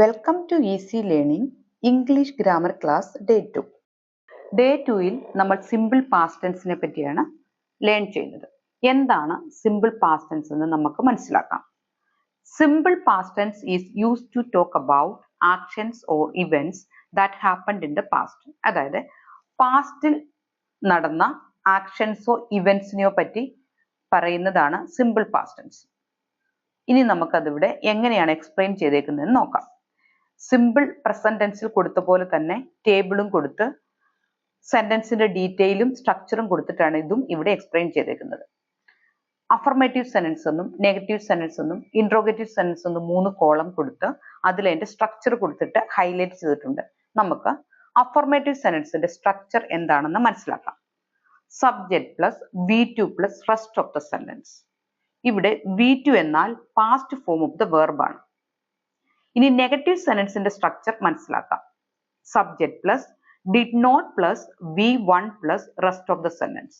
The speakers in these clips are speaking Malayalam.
Welcome to easy learning English grammar class day two day ടുയിൽ നമ്മൾ സിമ്പിൾ പാസ്റ്റ് ടെൻസിനെ പറ്റിയാണ് ലേൺ ചെയ്യുന്നത്. എന്താണ് സിമ്പിൾ പാസ്റ്റ് ടെൻസ് എന്ന് നമുക്ക് മനസ്സിലാക്കാം. Simple past tense is use to talk about actions or events that happened in the past അതായത് പാസ്റ്റിൽ നടന്ന ആക്ഷൻസോ ഇവൻസിനെയോ പറ്റി പറയുന്നതാണ് സിമ്പിൾ പാസ്റ്റ് ടെൻസ് ഇനി നമുക്കതിവിടെ എങ്ങനെയാണ് എക്സ്പ്ലെയിൻ ചെയ്തേക്കുന്നതെന്ന് നോക്കാം. സിമ്പിൾ പ്രസന്റ് ടെൻസിൽ കൊടുത്ത പോലെ തന്നെ ടേബിളും കൊടുത്ത് സെന്റൻസിന്റെ ഡീറ്റെയിലും സ്ട്രക്ചറും കൊടുത്തിട്ടാണ് ഇതും ഇവിടെ എക്സ്പ്ലെയിൻ ചെയ്തേക്കുന്നത്. അഫർമേറ്റീവ് സെന്റൻസ് എന്നും നെഗറ്റീവ് സെന്റൻസ് എന്നും ഇൻട്രോഗേറ്റീവ് സെന്റൻസ് എന്നും മൂന്ന് കോളം കൊടുത്ത് അതിൽ അതിന്റെ സ്ട്രക്ചർ കൊടുത്തിട്ട് ഹൈലൈറ്റ് ചെയ്തിട്ടുണ്ട്. നമുക്ക് അഫർമേറ്റീവ് സെന്റൻസിന്റെ സ്ട്രക്ചർ എന്താണെന്ന് മനസ്സിലാക്കാം. Subject plus V two plus rest of the sentence ഇവിടെ വി ടു എന്നാൽ പാസ്റ്റ് ഫോം ഓഫ് ദ ആണ്. ഇനി നെഗറ്റീവ് സെന്റൻസിന്റെ സ്ട്രക്ചർ മനസ്സിലാക്കാം. Subject plus did not plus V one plus rest of the sentence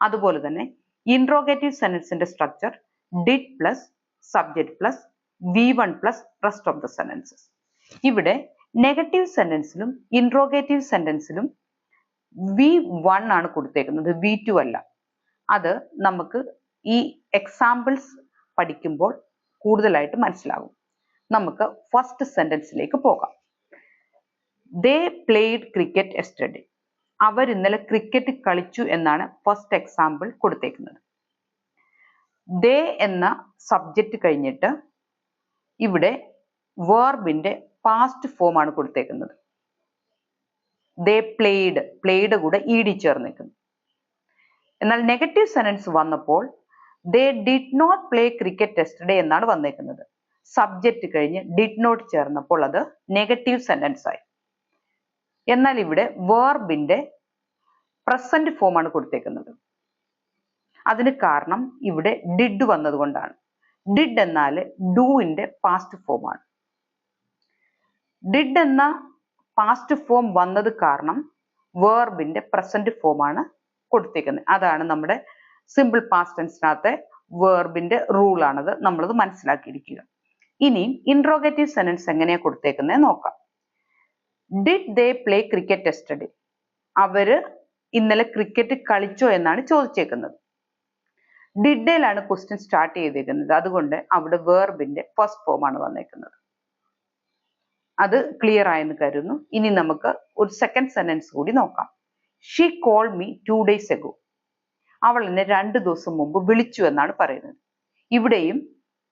അതുപോലെ തന്നെ interrogative സെന്റൻസിന്റെ structure did plus subject plus V one plus rest of the sentences ഇവിടെ നെഗറ്റീവ് സെന്റൻസിലും ഇൻട്രോഗേറ്റീവ് സെന്റൻസിലും വി വൺ ആണ് കൊടുത്തേക്കുന്നത്. വി ടു അല്ല. അത് നമുക്ക് ഈ എക്സാമ്പിൾസ് പഠിക്കുമ്പോൾ കൂടുതലായിട്ട് മനസ്സിലാകും. നമുക്ക് ഫസ്റ്റ് സെന്റൻസിലേക്ക് പോകാം. ദേ പ്ലേഡ് ക്രിക്കറ്റ് എസ്റ്റഡി അവർ ഇന്നലെ ക്രിക്കറ്റ് കളിച്ചു എന്നാണ് ഫസ്റ്റ് എക്സാമ്പിൾ കൊടുത്തേക്കുന്നത്. ദേ എന്ന സബ്ജക്റ്റ് കഴിഞ്ഞിട്ട് ഇവിടെ വേർബിന്റെ പാസ്റ്റ് ഫോം ആണ് കൊടുത്തേക്കുന്നത്. ദേ പ്ലേഡ് പ്ലേഡ് കൂടെ ഇഡി ചേർന്ന് നിൽക്കുന്നു എന്നാൽ നെഗറ്റീവ് സെനൻസ് വന്നപ്പോൾ they did not play cricket yesterday എന്നാണ് വന്നേക്കുന്നത്. സബ്ജക്റ്റ് കഴിഞ്ഞ് ഡിഡ് നോട്ട് ചേർന്നപ്പോൾ അത് നെഗറ്റീവ് സെന്റൻസ് ആയി. എന്നാൽ ഇവിടെ വേർബിന്റെ പ്രസന്റ് ഫോമാണ് കൊടുത്തേക്കുന്നത്. അതിന് കാരണം ഇവിടെ ഡിഡ് വന്നതുകൊണ്ടാണ്. ഡിഡ് എന്നാൽ ഡൂവിന്റെ പാസ്റ്റ് ഫോമാണ് ഡിഡ് എന്ന പാസ്റ്റ് ഫോം വന്നത് കാരണം വേർബിന്റെ പ്രസന്റ് ഫോമാണ് കൊടുത്തേക്കുന്നത്. അതാണ് നമ്മുടെ സിമ്പിൾ പാസ്റ്റ് ടെൻസിനകത്തെ വേർബിന്റെ റൂൾ ആണത് നമ്മളത് മനസ്സിലാക്കിയിരിക്കുക. ഇനി ഇൻട്രോഗേറ്റീവ് സെന്റൻസ് എങ്ങനെയാ കൊടുത്തേക്കുന്നത് നോക്കാം. Did they play cricket yesterday അവർ ഇന്നലെ ക്രിക്കറ്റ് കളിച്ചോ എന്നാണ് ചോദിച്ചേക്കുന്നത്. ഡിഡയിലാണ് ക്വസ്റ്റ്യൻ സ്റ്റാർട്ട് ചെയ്തേക്കുന്നത്. അതുകൊണ്ട് അവിടെ വേർബിന്റെ ഫസ്റ്റ് ഫോം ആണ് വന്നേക്കുന്നത്. അത് ക്ലിയർ ആയെന്ന് കരുതുന്നു. ഇനി നമുക്ക് ഒരു സെക്കൻഡ് സെന്റൻസ് കൂടി നോക്കാം. She call me two days ago അവൾ എന്നെ രണ്ട് ദിവസം മുമ്പ് വിളിച്ചു എന്നാണ് പറയുന്നത്. ഇവിടെയും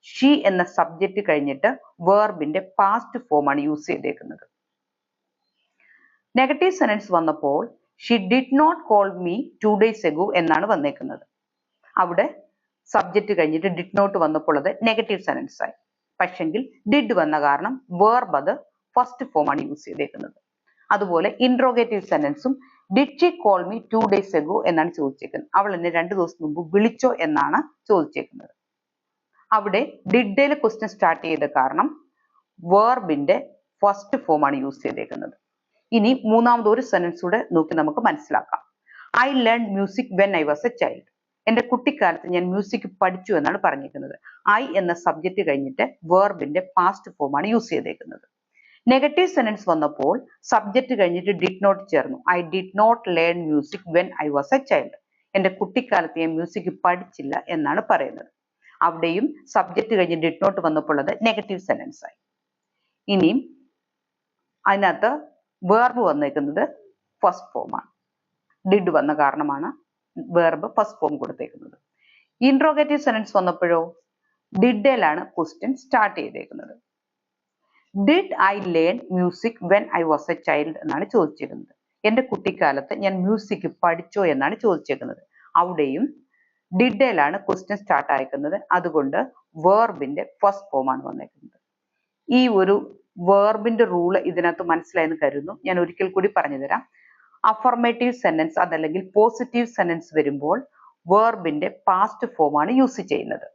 ഷീ എന്ന സബ്ജക്റ്റ് കഴിഞ്ഞിട്ട് വേർബിന്റെ പാസ്റ്റ് ഫോം ആണ് യൂസ് ചെയ്തേക്കുന്നത്. നെഗറ്റീവ് സെനൻസ് വന്നപ്പോൾ she did not call me two days ago എന്നാണ് വന്നേക്കുന്നത്. അവിടെ സബ്ജക്റ്റ് കഴിഞ്ഞിട്ട് ഡിഡ് നോട്ട് വന്നപ്പോൾ അത് നെഗറ്റീവ് സെനൻസ് ആയി. പക്ഷെങ്കിൽ ഡിഡ് വന്ന കാരണം വേർബ് അത് ഫസ്റ്റ് ഫോം ആണ് യൂസ് ചെയ്തേക്കുന്നത്. അതുപോലെ interrogative സെന്റൻസും did she call me two days ago എന്നാണ് ചോദിച്ചേക്കുന്നത്. അവൾ എന്നെ രണ്ട് ദിവസം മുമ്പ് വിളിച്ചോ എന്നാണ് ചോദിച്ചേക്കുന്നത്. അവിടെ ഡിഡയിലെ ക്വസ്റ്റ്യൻ സ്റ്റാർട്ട് ചെയ്ത കാരണം വേർബിന്റെ ഫസ്റ്റ് ഫോം ആണ് യൂസ് ചെയ്തേക്കുന്നത്. ഇനി മൂന്നാമത് ഒരു സെന്റൻസ് കൂടെ നോക്കി നമുക്ക് മനസ്സിലാക്കാം. I learn music when I was a child എന്റെ കുട്ടിക്കാലത്ത് ഞാൻ മ്യൂസിക് പഠിച്ചു എന്നാണ് പറഞ്ഞിരിക്കുന്നത്. ഐ എന്ന സബ്ജക്റ്റ് കഴിഞ്ഞിട്ട് വേർബിന്റെ പാസ്റ്റ് ഫോം ആണ് യൂസ് ചെയ്തേക്കുന്നത്. നെഗറ്റീവ് സെന്റൻസ് വന്നപ്പോൾ സബ്ജക്റ്റ് കഴിഞ്ഞിട്ട് ഡിഡ് നോട്ട് ചേർന്നു. I did not learn music when I was a child എന്റെ കുട്ടിക്കാലത്ത് ഞാൻ മ്യൂസിക് പഠിച്ചില്ല എന്നാണ് പറയുന്നത്. അവിടെയും സബ്ജക്റ്റ് കഴിഞ്ഞ് ഡിഡ് നോട്ട് വന്നപ്പോൾ അത് നെഗറ്റീവ് സെന്റൻസ് ആയി. ഇനിയും അതിനകത്ത് വേർബ് വന്നേക്കുന്നത് ഫസ്റ്റ് ഫോം ആണ്. ഡിഡ് വന്ന കാരണമാണ് വേർബ് ഫസ്റ്റ് ഫോം കൊടുത്തേക്കുന്നത്. ഇൻട്രോഗേറ്റീവ് സെന്റൻസ് വന്നപ്പോഴോ? ഡിഡയിലാണ് ക്വസ്റ്റ്യൻ സ്റ്റാർട്ട് ചെയ്തേക്കുന്നത്. Did I learn music when I was a child എന്നാണ് ചോദിച്ചിരുന്നത് എന്റെ കുട്ടിക്കാലത്ത് ഞാൻ മ്യൂസിക് പഠിച്ചോ എന്നാണ് ചോദിച്ചേക്കുന്നത്. അവിടെയും ഡിഡയിലാണ് ക്വസ്റ്റ്യൻ സ്റ്റാർട്ട് അയക്കുന്നത്. അതുകൊണ്ട് വേർബിന്റെ ഫസ്റ്റ് ഫോം ആണ് വന്നേക്കുന്നത്. ഈ ഒരു വേർബിന്റെ റൂൾ ഇതിനകത്ത് മനസ്സിലായെന്ന് കരുതുന്നു. ഞാൻ ഒരിക്കൽ കൂടി പറഞ്ഞു തരാം അഫർമേറ്റീവ് സെന്റൻസ് അതല്ലെങ്കിൽ പോസിറ്റീവ് സെന്റൻസ് വരുമ്പോൾ വേർബിന്റെ പാസ്റ്റ് ഫോം ആണ് യൂസ് ചെയ്യുന്നത്.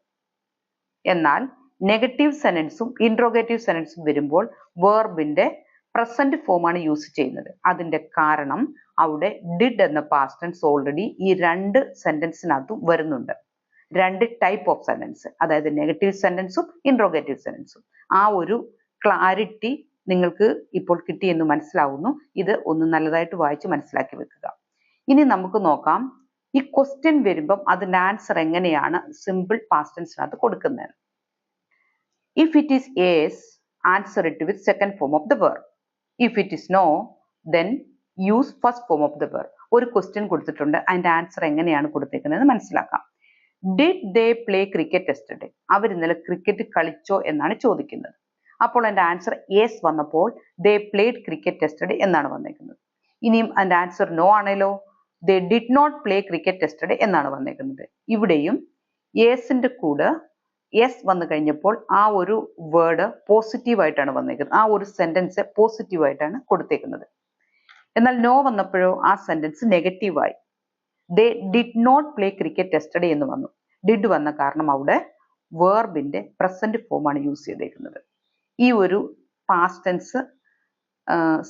എന്നാൽ നെഗറ്റീവ് സെന്റൻസും ഇൻട്രോഗേറ്റീവ് സെന്റൻസും വരുമ്പോൾ വേർബിന്റെ പ്രസന്റ് ഫോം ആണ് യൂസ് ചെയ്യുന്നത്. അതിന്റെ കാരണം അവിടെ ഡിഡ് എന്ന പാസ്റ്റ് ടെൻസ് ഓൾറെഡി ഈ രണ്ട് സെന്റൻസിനകത്തും വരുന്നുണ്ട്. രണ്ട് ടൈപ്പ് ഓഫ് സെന്റൻസ് അതായത് നെഗറ്റീവ് സെന്റൻസും ഇൻട്രോഗേറ്റീവ് സെന്റൻസും ആ ഒരു ക്ലാരിറ്റി നിങ്ങൾക്ക് ഇപ്പോൾ കിട്ടിയെന്ന് മനസ്സിലാവുന്നു. ഇത് ഒന്ന് നല്ലതായിട്ട് വായിച്ച് മനസ്സിലാക്കി വെക്കുക. ഇനി നമുക്ക് നോക്കാം. ഈ ക്വസ്റ്റ്യൻ വരുമ്പം അതിന്റെ ആൻസർ എങ്ങനെയാണ് സിമ്പിൾ പാസ്റ്റ് ടെൻസിനകത്ത് കൊടുക്കുന്നത്? If it is yes answer it with second form of the word if it is no then use first form of the verb. ഒരു ക്വസ്റ്റ്യൻ കൊടുത്തിട്ടുണ്ട്. അതിന്റെ ആൻസർ എങ്ങനെയാണ് കൊടുത്തേക്കുന്നത് മനസ്സിലാക്കാം. Did they play cricket yesterday അവർ ഇന്നലെ ക്രിക്കറ്റ് കളിച്ചോ എന്നാണ് ചോദിക്കുന്നത്. അപ്പോൾ എന്റെ ആൻസർ യെസ് വന്നപ്പോൾ ദേ പ്ലേഡ് ക്രിക്കറ്റ് ടെസ്റ്റഡേ എന്നാണ് വന്നേക്കുന്നത്. ഇനിയും അതിന്റെ ആൻസർ നോ ആണല്ലോ they did not play cricket yesterday എന്നാണ് വന്നേക്കുന്നത്. ഇവിടെയും ന്റെ കൂടെ യെസ് വന്നു കഴിഞ്ഞപ്പോൾ ആ ഒരു വേർഡ് പോസിറ്റീവ് ആയിട്ടാണ് വന്നേക്കുന്നത്. ആ ഒരു സെന്റൻസ് പോസിറ്റീവ് ആയിട്ടാണ് കൊടുത്തേക്കുന്നത്. എന്നാൽ നോ വന്നപ്പോഴോ ആ സെന്റൻസ് നെഗറ്റീവായി they did not play cricket yesterday എന്ന് വന്നു. ഡിഡ് വന്ന കാരണം അവിടെ വേർബിന്റെ പ്രസന്റ് ഫോമാണ് യൂസ് ചെയ്തേക്കുന്നത്. ഈ ഒരു പാസ്റ്റ് ടെൻസ്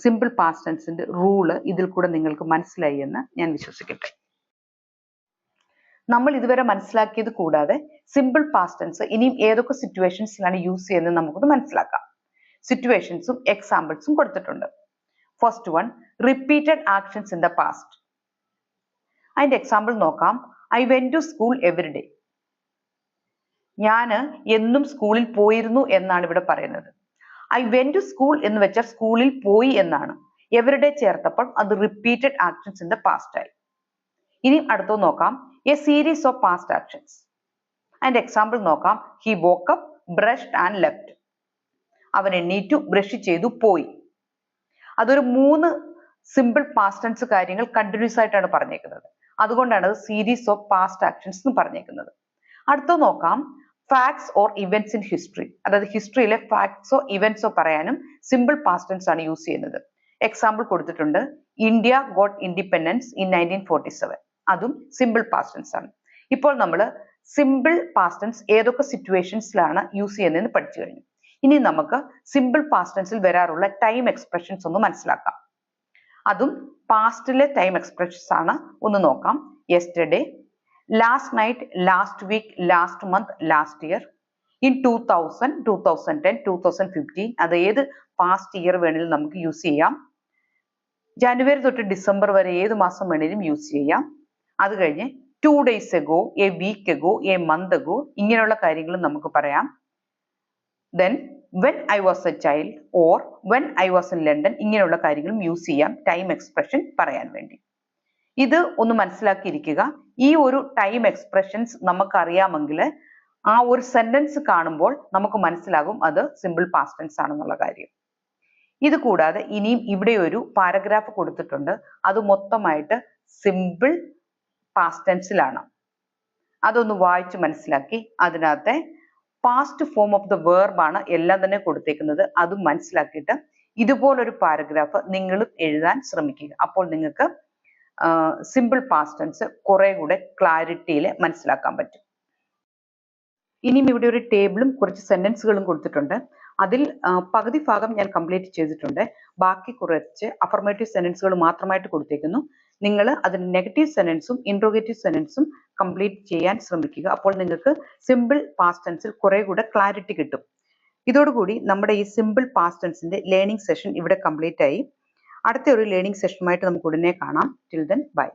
സിമ്പിൾ പാസ്റ്റ് ടെൻസിന്റെ റൂൾ ഇതിൽ കൂടെ നിങ്ങൾക്ക് മനസ്സിലായി എന്ന് ഞാൻ വിശ്വസിക്കട്ടെ. നമ്മൾ ഇതുവരെ മനസ്സിലാക്കിയത് കൂടാതെ സിമ്പിൾ പാസ്റ്റ് ടെൻസ് ഇനിയും ഏതൊക്കെ സിറ്റുവേഷൻസിലാണ് യൂസ് ചെയ്യുന്നത് നമുക്കൊന്ന് മനസ്സിലാക്കാം. സിറ്റുവേഷൻസും എക്സാമ്പിൾസും കൊടുത്തിട്ടുണ്ട്. First one repeated actions in the past അതിന്റെ എക്സാമ്പിൾ നോക്കാം. I went to school every day ഞാൻ എന്നും സ്കൂളിൽ പോയിരുന്നു എന്നാണ് ഇവിടെ പറയുന്നത്. ഐ വെൻ ടു സ്കൂൾ എന്ന് വെച്ചാൽ സ്കൂളിൽ പോയി എന്നാണ്. എവരുടെ ചേർത്തപ്പോൾ അത് repeated actions in the past ആയി. ഇനി അടുത്തത് നോക്കാം. A series of past actions അതിന്റെ എക്സാമ്പിൾ നോക്കാം. He woke up brushed and left അവൻ എണ്ണീറ്റു ബ്രഷ് ചെയ്തു പോയി. അതൊരു മൂന്ന് സിമ്പിൾ പാസ്റ്റ് ടെൻസ് കാര്യങ്ങൾ കണ്ടിന്യൂസ് ആയിട്ടാണ് പറഞ്ഞേക്കുന്നത്. അതുകൊണ്ടാണ് അത് സീരീസ് ഓഫ് പാസ്റ്റ് ആക്ഷൻസ് എന്ന് പറഞ്ഞേക്കുന്നത്. അടുത്തത് നോക്കാം. Facts or events in history അതായത് ഹിസ്റ്ററിയിലെ ഫാക്ട്സോ ഇവന്റ്സോ പറയാനും സിമ്പിൾ പാസ്റ്റ് ടെൻസ് ആണ് യൂസ് ചെയ്യുന്നത്. എക്സാമ്പിൾ കൊടുത്തിട്ടുണ്ട്. India got independence in nineteen forty seven അതും സിമ്പിൾ പാസ്റ്റ് ടെൻസ് ആണ്. ഇപ്പോൾ നമ്മൾ സിമ്പിൾ പാസ്റ്റ് ടെൻസ് ഏതൊക്കെ സിറ്റുവേഷൻസിലാണ് യൂസ് ചെയ്യുന്നതെന്ന് പഠിച്ചു കഴിഞ്ഞു. ഇനി നമുക്ക് സിമ്പിൾ പാസ്റ്റ് ടെൻസിൽ വരാറുള്ള ടൈം എക്സ്പ്രഷൻസ് ഒന്ന് മനസ്സിലാക്കാം. അതും പാസ്റ്റിലെ ടൈം എക്സ്പ്രഷൻസ് ആണ്. ഒന്ന് നോക്കാം. Yesterday last night last week last month last year in two thousand two thousand ten two thousand fifteen അത് ഏത് പാസ്റ്റ് ഇയർ വേണേലും നമുക്ക് യൂസ് ചെയ്യാം. ജനുവരി തൊട്ട് ഡിസംബർ വരെ ഏത് മാസം വേണേലും യൂസ് ചെയ്യാം. അത് കഴിഞ്ഞ് two days ago a week ago a month ago ഇങ്ങനെയുള്ള കാര്യങ്ങളും നമുക്ക് പറയാം. Then when I was a child or when I was in London ഇങ്ങനെയുള്ള കാര്യങ്ങളും യൂസ് ചെയ്യാം ടൈം എക്സ്പ്രഷൻ പറയാൻ വേണ്ടി. ഇത് ഒന്ന് മനസ്സിലാക്കിയിരിക്കുക. ഈ ഒരു ടൈം എക്സ്പ്രഷൻസ് നമുക്കറിയാമെങ്കിൽ ആ ഒരു സെന്റൻസ് കാണുമ്പോൾ നമുക്ക് മനസ്സിലാകും അത് സിമ്പിൾ പാസ്റ്റ് ടെൻസ് ആണെന്നുള്ള കാര്യം. ഇത് കൂടാതെ ഇനിയും ഇവിടെ ഒരു പാരഗ്രാഫ് കൊടുത്തിട്ടുണ്ട്. അത് മൊത്തമായിട്ട് സിമ്പിൾ പാസ്റ്റ് ടെൻസിലാണ് അതൊന്ന് വായിച്ച് മനസ്സിലാക്കി അതിനകത്തെ പാസ്റ്റ് ഫോം ഓഫ് ദ വേർബാണ് എല്ലാം തന്നെ കൊടുത്തേക്കുന്നത്. അത് മനസ്സിലാക്കിയിട്ട് ഇതുപോലൊരു പാരഗ്രാഫ് നിങ്ങളും എഴുതാൻ ശ്രമിക്കുക. അപ്പോൾ നിങ്ങൾക്ക് സിമ്പിൾ പാസ്റ്റ് ടെൻസ് കുറെ കൂടെ ക്ലാരിറ്റിയിൽ മനസ്സിലാക്കാൻ പറ്റും. ഇനിയും ഇവിടെ ഒരു ടേബിളും കുറച്ച് സെന്റൻസുകളും കൊടുത്തിട്ടുണ്ട്. അതിൽ പകുതി ഭാഗം ഞാൻ കംപ്ലീറ്റ് ചെയ്തിട്ടുണ്ട്. ബാക്കി കുറച്ച് അഫർമേറ്റീവ് സെന്റൻസുകൾ മാത്രമായിട്ട് കൊടുത്തേക്കുന്നു. നിങ്ങൾ അതിന് നെഗറ്റീവ് സെന്റൻസും ഇൻട്രോഗേറ്റീവ് സെന്റൻസും കംപ്ലീറ്റ് ചെയ്യാൻ ശ്രമിക്കുക. അപ്പോൾ നിങ്ങൾക്ക് സിമ്പിൾ പാസ്റ്റ് ടെൻസിൽ കുറെ കൂടെ ക്ലാരിറ്റി കിട്ടും. ഇതോടുകൂടി നമ്മുടെ ഈ സിമ്പിൾ പാസ്റ്റ് ടെൻസിന്റെ ലേണിംഗ് സെഷൻ ഇവിടെ കംപ്ലീറ്റ് ആയി. അടുത്ത ഒരു ലേണിംഗ് സെഷനുമായിട്ട് നമുക്ക് ഉടനെ കാണാം. Till then bye